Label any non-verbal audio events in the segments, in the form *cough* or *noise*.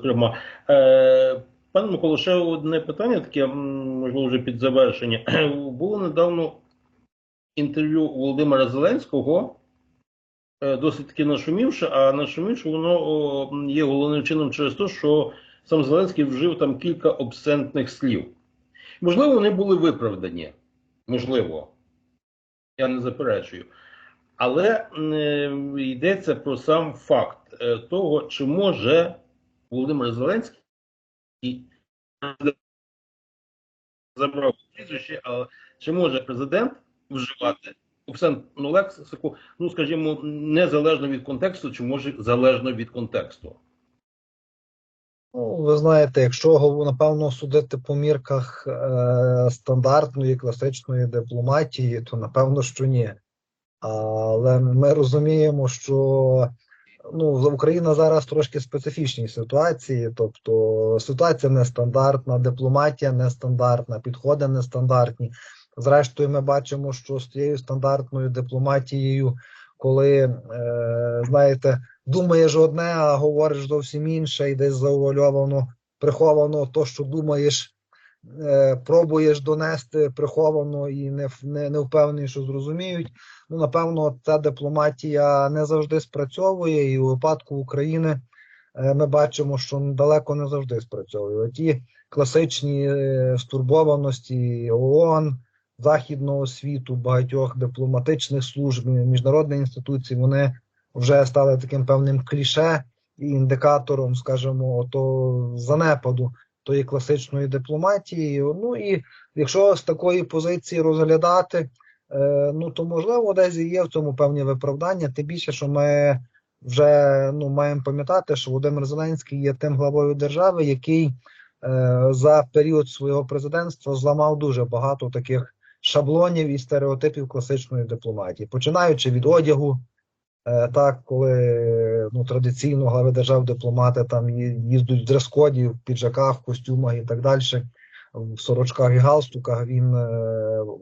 зокрема. Е, Пане Миколо, ще одне питання, таке, можливо, вже під завершення. *clears throat* Було недавно інтерв'ю Володимира Зеленського, е, досить таки нашумівши, а нашумівши воно є головним чином через те, що сам Зеленський вжив там кілька обсцентних слів. Можливо, вони були виправдані. Можливо. Я не заперечую. Але е, йдеться про сам факт е, того, чи може Володимир Зеленський забрав прізвище, але чи може президент вживати обсцентну лексику, ну скажімо, незалежно від контексту, чи може залежно від контексту? Ну, ви знаєте, якщо напевно судити по мірках е, стандартної класичної дипломатії, то напевно, що ні. Але ми розуміємо, що ну, Україна зараз трошки в специфічній ситуації, тобто ситуація нестандартна, дипломатія нестандартна, підходи нестандартні. Зрештою, ми бачимо, що з тією стандартною дипломатією, коли е, знаєте, думаєш одне, а говориш зовсім інше, і десь завуальовано, приховано то, що думаєш, пробуєш донести приховано і не, не, не впевнений, що зрозуміють. Ну, напевно, ця дипломатія не завжди спрацьовує, і у випадку України е, ми бачимо, що далеко не завжди спрацьовує. Ті класичні е, стурбованості ООН, західного світу, багатьох дипломатичних служб, міжнародних інституцій, вони вже стали таким певним кліше і індикатором, скажімо, то занепаду тої класичної дипломатії. Ну і якщо з такої позиції розглядати, е, ну то можливо десь є в цьому певні виправдання. Тим більше, що ми вже ну маємо пам'ятати, що Володимир Зеленський є тим главою держави, який е, за період свого президентства зламав дуже багато таких шаблонів і стереотипів класичної дипломатії, починаючи від одягу. Е, Так, коли ну, традиційно глави держав дипломати там їздять в дрес-коді, в піджаках, в костюмах і так далі, в сорочках і галстуках, він е,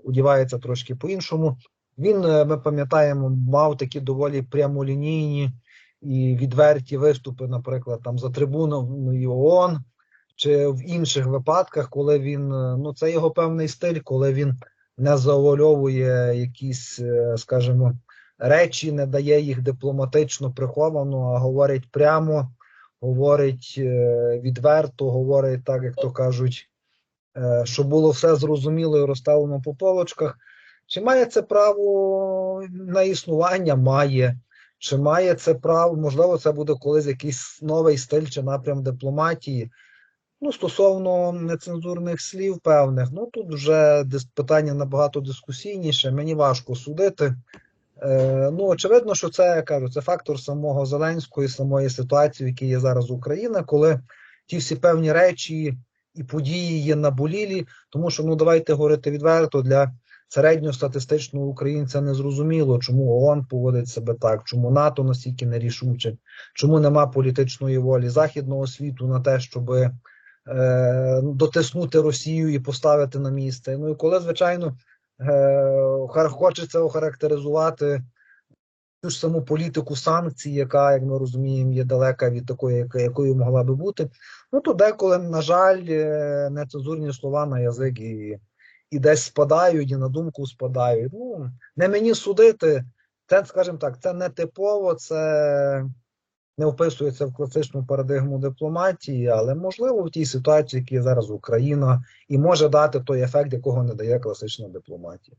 одягається трошки по-іншому. Він, е, ми пам'ятаємо, мав такі доволі прямолінійні і відверті виступи, наприклад, там за трибуною ООН, чи в інших випадках, коли він, ну це його певний стиль, коли він не завуальовує якісь, скажімо, речі, не дає їх дипломатично приховано, а говорить прямо, говорить е, відверто, говорить так, як то кажуть, е, щоб було все зрозуміло і розставлено по полочках. Чи має це право на існування? Має. Чи має це право? Можливо, це буде колись якийсь новий стиль чи напрям дипломатії. Ну, стосовно нецензурних слів певних, ну тут вже питання набагато дискусійніше, мені важко судити. Е, ну, очевидно, що це кажу, це фактор самого Зеленського і самої ситуації, в якій є зараз Україна, коли ті всі певні речі і події є наболілі, тому що ну давайте говорити відверто для середньостатистичного українця не зрозуміло, чому ООН поводить себе так, чому НАТО настільки нерішуче, чому нема політичної волі західного світу на те, щоби е, дотиснути Росію і поставити на місце. Ну і коли, звичайно, хочеться охарактеризувати ту ж саму політику санкцій, яка, як ми розуміємо, є далека від такої, якою могла би бути. Ну то деколи, на жаль, е, нецензурні слова на язик і, і десь спадають, і на думку спадають. Ну, не мені судити. Це, скажімо так, це не типово, це не вписується в класичну парадигму дипломатії, але можливо в тій ситуації, якій є зараз Україна, і може дати той ефект, якого не дає класична дипломатія.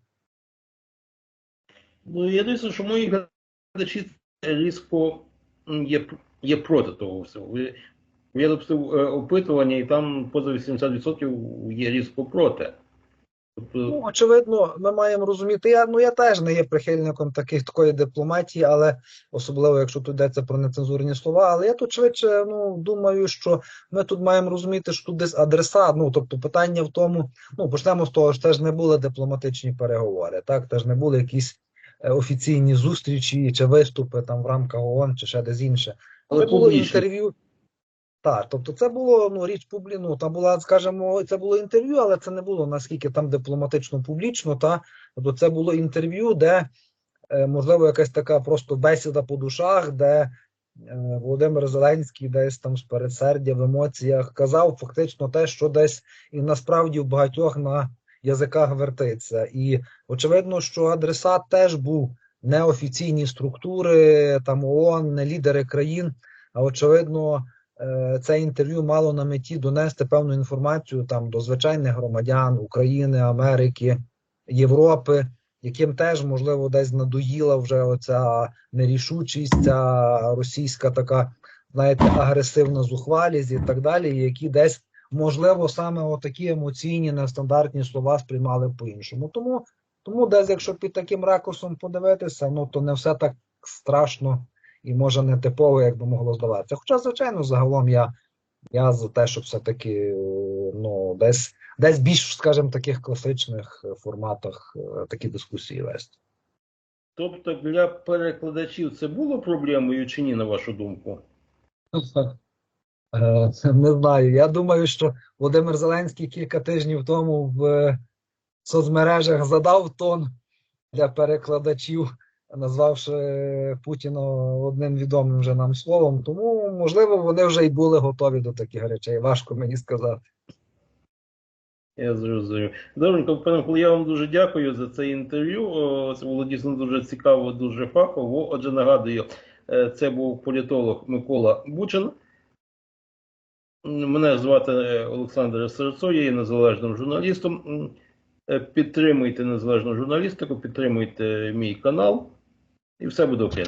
Ну, я дивлюся, що мої глядачі різко є, є проти того всього. Я допустив е, опитування, і там поза 80% є різко проти. Тобто, Ну, очевидно, ми маємо розуміти. Я ну я теж не є прихильником таких такої дипломатії, але особливо якщо тут йдеться про нецензурні слова. Але я тут швидше ну думаю, що ми тут маємо розуміти, що тут десь адреса. Ну тобто, питання в тому, ну почнемо з того, що теж не були дипломатичні переговори, так теж не були якісь е, офіційні зустрічі чи виступи там в рамках ООН чи ще десь інше. Але Це було інтерв'ю. Так, тобто це було ну річ публі, ну, там була, скажімо, це було інтерв'ю, але це не було наскільки там дипломатично публічно. Та тобто це було інтерв'ю, де е, можливо якась така просто бесіда по душах, де е, Володимир Зеленський десь там з передсердя в емоціях казав фактично те, що десь і насправді в багатьох на язиках вертиться. І очевидно, що адресат теж був не офіційні структури, там ООН, не лідери країн. А очевидно, це інтерв'ю мало на меті донести певну інформацію там до звичайних громадян України, Америки, Європи, яким теж можливо десь надоїла вже оця нерішучість, ця російська така, знаєте, агресивна зухвалість і так далі, які десь можливо саме отакі емоційні нестандартні слова сприймали по-іншому. Тому, тому десь, якщо під таким ракурсом подивитися, ну то не все так страшно і може не типово, як би могло здаватися. Хоча, звичайно, загалом я, я за те, щоб все-таки ну, десь, десь більш, скажімо, таких класичних форматах е, такі дискусії вести. Тобто для перекладачів це було проблемою чи ні, на вашу думку? Е, Не знаю. Я думаю, що Володимир Зеленський кілька тижнів тому в е, соцмережах задав тон для перекладачів, назвавши Путіна одним відомим вже нам словом. Тому, можливо, вони вже й були готові до таких речей. Важко мені сказати. Я зрозумів. Добренько, пане я вам дуже дякую за це інтерв'ю. Це було дійсно дуже цікаво, дуже фахово. Отже, нагадую, е, це був політолог Микола Бучин. Мене звати е, Олександр Серцо, я є незалежним журналістом. Е, Підтримуйте незалежну журналістику, підтримуйте мій канал, і все буде Україна.